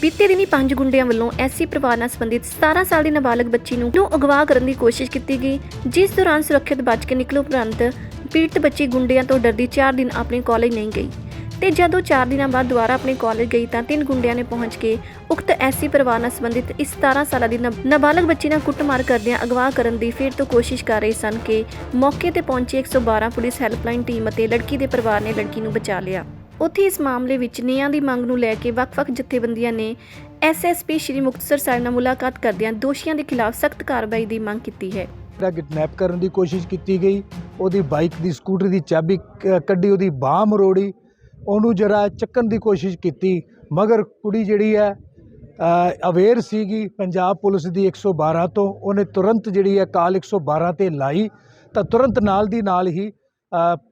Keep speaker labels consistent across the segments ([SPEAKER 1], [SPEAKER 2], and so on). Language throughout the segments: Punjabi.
[SPEAKER 1] ਬੀਤੇ ਦਿਨੀ ਪੰਜ ਗੁੰਡਿਆਂ ਵੱਲੋਂ ਐਸੀ ਪਰਿਵਾਰ ਨਾਲ ਸੰਬੰਧਿਤ 17 ਸਾਲ ਦੀ ਨਾਬਾਲਗ ਬੱਚੀ ਨੂੰ ਨੂੰ ਅਗਵਾ ਕਰਨ ਦੀ ਕੋਸ਼ਿਸ਼ ਕੀਤੀ ਗਈ, ਜਿਸ ਦੌਰਾਨ ਸੁਰੱਖਿਅਤ ਬਚ ਕੇ ਨਿਕਲੋ ਉਪਰੰਤ ਪੀੜਤ ਬੱਚੀ ਗੁੰਡਿਆਂ ਤੋਂ ਡਰਦੀ 4 ਦਿਨ ਆਪਣੇ ਕਾਲਜ ਨਹੀਂ ਗਈ। ਤੇ ਜਦੋਂ 4 ਦਿਨਾਂ ਬਾਅਦ ਦੁਬਾਰਾ ਆਪਣੇ ਕਾਲਜ ਗਈ ਤਾਂ ਤਿੰਨ ਗੁੰਡਿਆਂ ਨੇ ਪਹੁੰਚ ਕੇ ਉਕਤ ਐਸੀ ਪਰਿਵਾਰ ਨਾਲ ਸੰਬੰਧਿਤ ਇਸ 17 ਸਾਲਾਂ ਦੀ ਨਾਬਾਲਗ ਬੱਚੀ ਨਾਲ ਕੁੱਟਮਾਰ ਕਰਦਿਆਂ ਅਗਵਾ ਕਰਨ ਦੀ ਫਿਰ ਤੋਂ ਕੋਸ਼ਿਸ਼ ਕਰ ਰਹੇ ਸਨ ਕਿ ਮੌਕੇ ਤੇ ਪਹੁੰਚੀ 112 ਪੁਲਿਸ ਹੈਲਪਲਾਈਨ ਟੀਮ ਅਤੇ ਲੜਕੀ ਦੇ ਪਰਿਵਾਰ ਨੇ ਲੜਕੀ ਨੂੰ ਬਚਾ ਲਿਆ। ਉੱਥੇ ਇਸ ਮਾਮਲੇ ਵਿੱਚ ਨਿਆਂ ਦੀ ਮੰਗ ਨੂੰ ਲੈ ਕੇ ਵੱਖ-ਵੱਖ ਜਥੇਬੰਦੀਆਂ ਨੇ ਐਸਐਸਪੀ ਸ਼੍ਰੀ ਮੁਕਤਸਰ ਸਾਹਿਬ ਨਾਲ ਮੁਲਾਕਾਤ ਕਰਦਿਆਂ ਦੋਸ਼ੀਆਂ ਦੇ ਖਿਲਾਫ ਸਖਤ ਕਾਰਵਾਈ ਦੀ ਮੰਗ ਕੀਤੀ ਹੈ।
[SPEAKER 2] ਜਿਹੜਾ ਕਿਡਨੈਪ ਕਰਨ ਦੀ ਕੋਸ਼ਿਸ਼ ਕੀਤੀ ਗਈ। ਉਹਦੀ ਬਾਈਕ ਦੀ, ਸਕੂਟਰ ਦੀ ਚਾਬੀ ਕੱਢੀ, ਉਹਦੀ ਬਾਹ ਮਰੋੜੀ। ਉਹਨੂੰ ਜਰਾ ਚੱਕਣ ਦੀ ਕੋਸ਼ਿਸ਼ ਕੀਤੀ, ਮਗਰ ਕੁੜੀ ਜਿਹੜੀ ਹੈ ਅਵੇਅਰ ਸੀਗੀ ਪੰਜਾਬ ਪੁਲਿਸ ਦੀ 112 ਤੋਂ। ਉਹਨੇ ਤੁਰੰਤ ਜਿਹੜੀ ਹੈ ਕਾਲ 112 ਤੇ ਲਾਈ। ਤਾਂ ਤੁਰੰਤ ਨਾਲ ਦੀ ਨਾਲ ਹੀ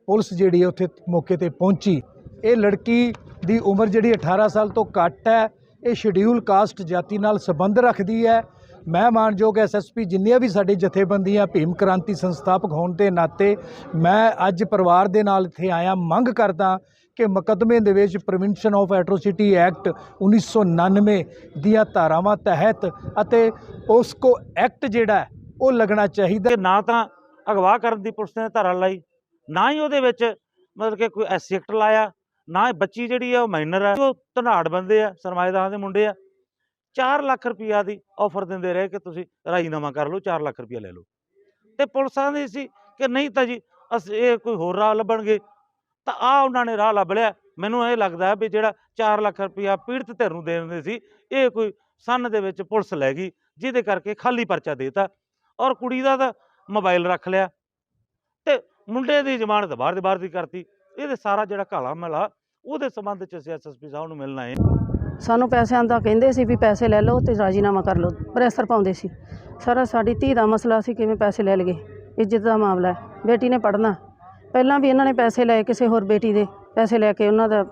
[SPEAKER 2] ਪੁਲਿਸ ਜਿਹੜੀ ਹੈ ਉੱਥੇ ਮੌਕੇ ਤੇ ਪਹੁੰਚੀ। ਇਹ ਲੜਕੀ ਦੀ ਉਮਰ ਜਿਹੜੀ 18 ਸਾਲ ਤੋਂ ਘੱਟ ਹੈ, ਇਹ ਸ਼ਡਿਊਲ ਕਾਸਟ ਜਾਤੀ ਨਾਲ ਸੰਬੰਧ ਰੱਖਦੀ ਹੈ। ਮੈਂ ਮਾਨਯੋਗ ਐਸਐਸਪੀ ਜਿੰਨੀਆਂ ਵੀ ਸਾਡੇ ਜਥੇਬੰਦੀਆਂ, ਭੀਮ ਕ੍ਰਾਂਤੀ ਸੰਸਥਾਪਕ ਹੋਣ ਦੇ ਨਾਤੇ ਮੈਂ ਅੱਜ ਪਰਿਵਾਰ ਦੇ ਨਾਲ ਇੱਥੇ ਆਇਆ, ਮੰਗ ਕਰਦਾ ਕਿ ਮੁਕੱਦਮੇ ਦੇ ਵਿੱਚ ਪ੍ਰੀਵੈਂਸ਼ਨ ਆਫ ਐਟਰੋਸਿਟੀ ਐਕਟ 1999 ਦੀਆਂ ਧਾਰਾਵਾਂ ਤਹਿਤ ਅਤੇ ਉਸ ਕੋ ਐਕਟ ਜਿਹੜਾ ਉਹ ਲੱਗਣਾ ਚਾਹੀਦਾ
[SPEAKER 3] ਨਾ ਤਾਂ ਅਗਵਾ ਕਰਨ ਦੀ ਪੁਲਿਸ ਨੇ ਧਾਰਾ ਲਾਈ, ਨਾ ਹੀ ਉਹਦੇ ਵਿੱਚ ਮਤਲਬ ਕਿ ਕੋਈ ਐਸੀ ਐਕਟ ਲਾਇਆ ਨਾ ਇਹ ਬੱਚੀ ਜਿਹੜੀ ਆ ਉਹ ਮਾਈਨਰ ਆ, ਉਹ ਧਨਾੜ ਬੰਦੇ ਆ, ਸਰਮਾਏਦਾਰਾਂ ਦੇ ਮੁੰਡੇ ਆ। 4 ਲੱਖ ਰੁਪਈਆ ਦੀ ਆਫਰ ਦਿੰਦੇ ਰਹੇ ਕਿ ਤੁਸੀਂ ਰਾਜੀਨਾਮਾ ਕਰ ਲਓ 4 ਲੱਖ ਰੁਪਈਆ ਲੈ ਲਓ। ਤੇ ਪੁਲਿਸ ਆਂਦੀ ਸੀ ਕਿ ਨਹੀਂ ਤਾਂ ਜੀ, ਅਸੀਂ ਇਹ ਕੋਈ ਹੋਰ ਰਾਹ ਲੱਭਣਗੇ। ਤਾਂ ਆ ਉਹਨਾਂ ਨੇ ਰਾਹ ਲੱਭ ਲਿਆ। ਮੈਨੂੰ ਇਹ ਲੱਗਦਾ ਵੀ ਜਿਹੜਾ 4 ਲੱਖ ਰੁਪਈਆ ਪੀੜਤ ਧਿਰ ਨੂੰ ਦੇ ਦਿੰਦੇ ਸੀ, ਇਹ ਕੋਈ ਸੰਨ ਦੇ ਵਿੱਚ ਪੁਲਿਸ ਲੈ ਗਈ, ਜਿਹਦੇ ਕਰਕੇ ਖਾਲੀ ਪਰਚਾ ਦੇਤਾ ਔਰ ਕੁੜੀ ਦਾ ਤਾਂ ਮੋਬਾਈਲ ਰੱਖ ਲਿਆ। ਤੇ ਮੁੰਡੇ ਦੀ ਜ਼ਮਾਨਤ ਬਾਹਰ ਦੇ ਬਾਹਰ ਦੀ ਕਰਤੀ ਇਹਦੇ ਸਾਰਾ ਜਿਹੜਾ ਕਾਲਾ ਮਲਾ ਉਹਦੇ ਸੰਬੰਧ ਚ ਅਸੀਂ ਐਸਐਸਪੀ ਸਾਹਿਬ ਨੂੰ ਮਿਲਣਾ ਹੈ।
[SPEAKER 4] ਸਾਨੂੰ ਪੈਸਿਆਂ ਦਾ ਕਹਿੰਦੇ ਸੀ ਵੀ ਪੈਸੇ ਲੈ ਲਓ ਤੇ ਰਾਜੀਨਾਮਾ ਕਰ ਲਓ, ਪ੍ਰੈਸ਼ਰ ਪਾਉਂਦੇ ਸੀ। ਸਾਰਾ, ਸਾਡੀ ਧੀ ਦਾ ਮਸਲਾ ਸੀ ਕਿਵੇਂ ਪੈਸੇ ਲੈ ਲਗੇ ਇੱਜ਼ਤ ਦਾ ਮਾਮਲਾ ਹੈ, ਬੇਟੀ ਨੇ ਪੜ੍ਹਨਾ। ਪਹਿਲਾਂ ਵੀ ਇਹਨਾਂ ਨੇ ਪੈਸੇ ਲਏ ਕਿਸੇ ਹੋਰ ਬੇਟੀ ਦੇ, ਪੈਸੇ ਲੈ ਕੇ ਉਹਨਾਂ ਦਾ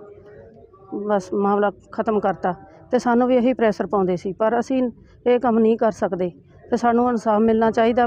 [SPEAKER 4] ਬਸ ਮਾਮਲਾ ਖਤਮ ਕਰਤਾ ਤੇ ਸਾਨੂੰ ਵੀ ਇਹੀ ਪ੍ਰੈਸ਼ਰ ਪਾਉਂਦੇ ਸੀ, ਪਰ ਅਸੀਂ ਇਹ ਕੰਮ ਨਹੀਂ ਕਰ ਸਕਦੇ ਤੇ ਸਾਨੂੰ ਇਨਸਾਫ ਮਿਲਣਾ ਚਾਹੀਦਾ।